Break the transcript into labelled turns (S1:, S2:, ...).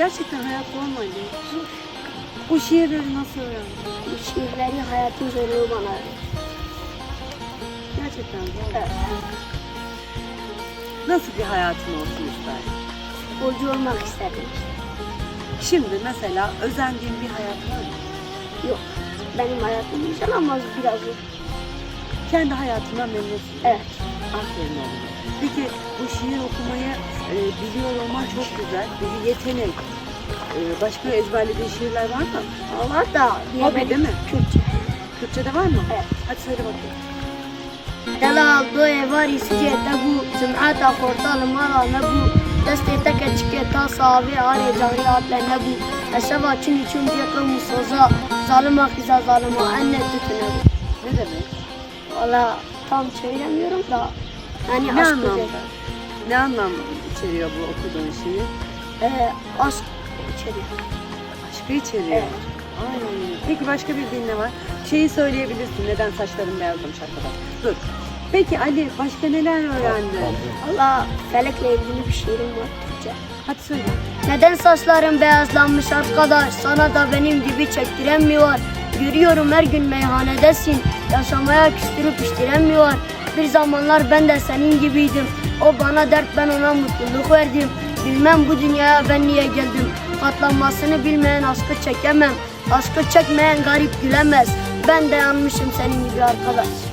S1: Gerçekten hayat zor mu Ali? Bu şiirleri nasıl öğrendin?
S2: Bu şiirleri hayatın zorluğu bana öğretti.
S1: Gerçekten zor.
S2: Evet.
S1: Nasıl bir hayatın olsun isterdin?
S2: Futbolcu olmak isterdim.
S1: Şimdi mesela özendiğin bir hayat var mı?
S2: Yok. Benim hayatım güzel ama biraz zor.
S1: Kendi hayatından memnunsun.
S2: Evet.
S1: Aferin oğlum. Peki bu şiir okumayı biliyor olman çok güzel. Bir yetenek. E, başka ezberlediğin şiirler var mı?
S2: Allah da
S1: Hobi
S2: benim
S1: değil mi?
S2: Kürtçe.
S1: Kürtçe'de var mı?
S2: Evet.
S1: Hadi söyle bakayım.
S2: دلا دوی واری سجه تگو جمعتا خورتال مالا نبو دست تک چکه تا صحابه آره جاری آتل نبو اشبا چونی چون دیه قوم سوزا ظالما خیزا ظالما enne tütü nebu
S1: Ne demek?
S2: Valla tam söylemiyorum da yani
S1: Ne
S2: aşk
S1: anlamda?
S2: özel.
S1: Ne anlam içeriyor bu okuduğun şiir?
S2: Ee, aşk içeriyor.
S1: Aşkı içeriyor.
S2: Evet.
S1: Ay, peki başka bir din ne var? Şeyi söyleyebilirsin. Neden saçlarım beyazlamış arkadaş? Dur. Peki Ali başka neler öğrendin?
S2: Allah felekle ilgili bir şiirim var Türkçe.
S1: Hadi söyle.
S2: Neden saçların beyazlanmış arkadaş? Sana da benim gibi çektiren mi var? Görüyorum her gün meyhanedesin. Yaşamaya küstürüp içtiren mi var? Bir zamanlar ben de senin gibiydim. O bana dert ben ona mutluluk verdim. Bilmem bu dünyaya ben niye geldim. Katlanmasını bilmeyen aşkı çekemem. Aşkı çekmeyen garip gülemez. Ben de yanmışım senin gibi arkadaş.